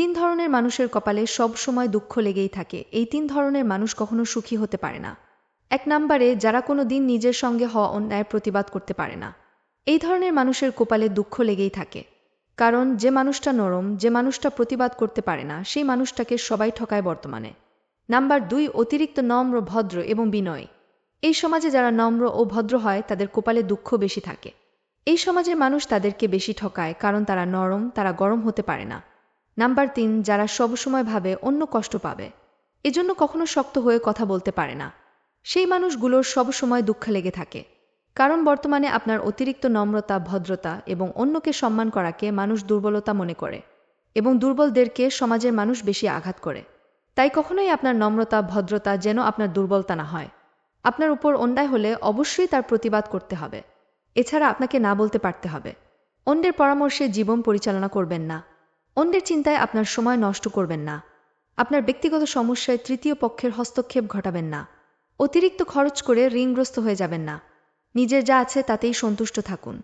তিন ধরনের মানুষের কপালে সব সময় দুঃখ লেগেই থাকে। এই তিন ধরনের মানুষ কখনো সুখী হতে পারে না। এক নম্বরে, যারা কোনো দিন নিজের সঙ্গে হওয়া অন্যায় প্রতিবাদ করতে পারে না। এই ধরনের মানুষের কপালে দুঃখ লেগেই থাকে। কারণ, যে মানুষটা নরম, যে মানুষটা প্রতিবাদ করতে পারে না, সেই মানুষটাকে সবাই ঠকায় বর্তমানে। নাম্বার দুই, অতিরিক্ত নম্র, ভদ্র এবং বিনয়। এই সমাজে যারা নম্র ও ভদ্র হয়, তাদের কপালে দুঃখ বেশি থাকে। এই সমাজের মানুষ তাদেরকে বেশি ঠকায়, কারণ তারা নরম, তারা গরম হতে পারে না। নাম্বার তিন, যারা সবসময় ভাবে অন্য কষ্ট পাবে। এজন্য কখনো শক্ত হয়ে কথা বলতে পারে না। সেই মানুষগুলোর সবসময় দুঃখ লেগে থাকে। কারণ বর্তমানে আপনার অতিরিক্ত নম্রতা, ভদ্রতা এবং অন্যকে সম্মান করাকে মানুষ দুর্বলতা মনে করে এবং দুর্বলদেরকে সমাজের মানুষ বেশি আঘাত করে। তাই কখনোই আপনার নম্রতা, ভদ্রতা যেন আপনার দুর্বলতা না হয়। আপনার উপর অন্যায় হলে অবশ্যই তার প্রতিবাদ করতে হবে। এছাড়া আপনাকে না বলতে পারতে হবে। অন্যের পরামর্শে জীবন পরিচালনা করবেন না। অন্যের চিন্তায় আপনার সময় নষ্ট করবেন না। আপনার ব্যক্তিগত সমস্যায় তৃতীয় পক্ষের হস্তক্ষেপ ঘটাবেন না। অতিরিক্ত খরচ করে ঋণগ্রস্ত হয়ে যাবেন না। নিজের যা আছে তাতেই সন্তুষ্ট থাকুন।